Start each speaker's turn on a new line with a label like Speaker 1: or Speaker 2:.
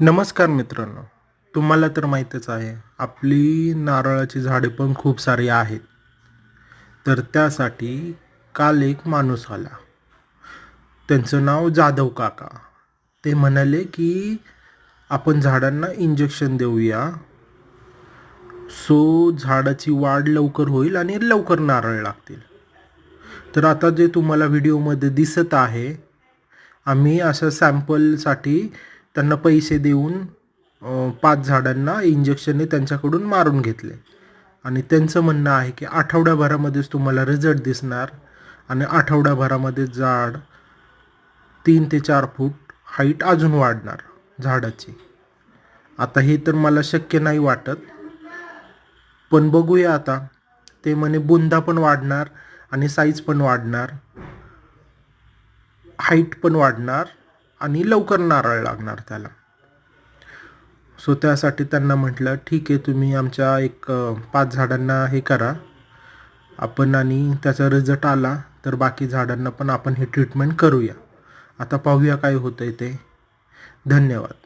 Speaker 1: नमस्कार मित्रांनो तुम्हाला तर माहीतच आहे आपली नारळाची झाडे पण खूप सारी आहेत. तर त्यासाठी काल एक माणूस आला. त्यांचं नाव जाधव काका. ते म्हणाले की आपण झाडांना इंजेक्शन देऊया. सो झाडाची वाढ लवकर होईल आणि लवकर नारळ लागतील. तर आता जे तुम्हाला व्हिडिओमध्ये दिसत आहे आम्ही अशा सॅम्पलसाठी त्यांना पैसे देऊन पाच झाडांना इंजेक्शनने त्यांच्याकडून मारून घेतले. आणि त्यांचं म्हणणं आहे की आठवड्याभरामध्येच तुम्हाला रिझल्ट दिसणार आणि आठवड्याभरामध्ये झाड तीन ते चार फूट हाईट अजून वाढणार झाडाची. आता हे तर मला शक्य नाही वाटत. पण बघूया आता. ते म्हणे बुंदा पण वाढणार आणि साईज पण वाढणार. हाईट पण वाढणार. आणि लवकर नारळ लागणार त्याला. सो त्यासाठी त्यांना म्हटलं ठीक आहे तुम्ही आमच्या एक पाच झाडांना हे करा. आपण आणि त्याचा रिझल्ट आला तर बाकी झाडांना पण आपण हे ट्रीटमेंट करूया. आता पाहूया काय होतं आहे ते. धन्यवाद.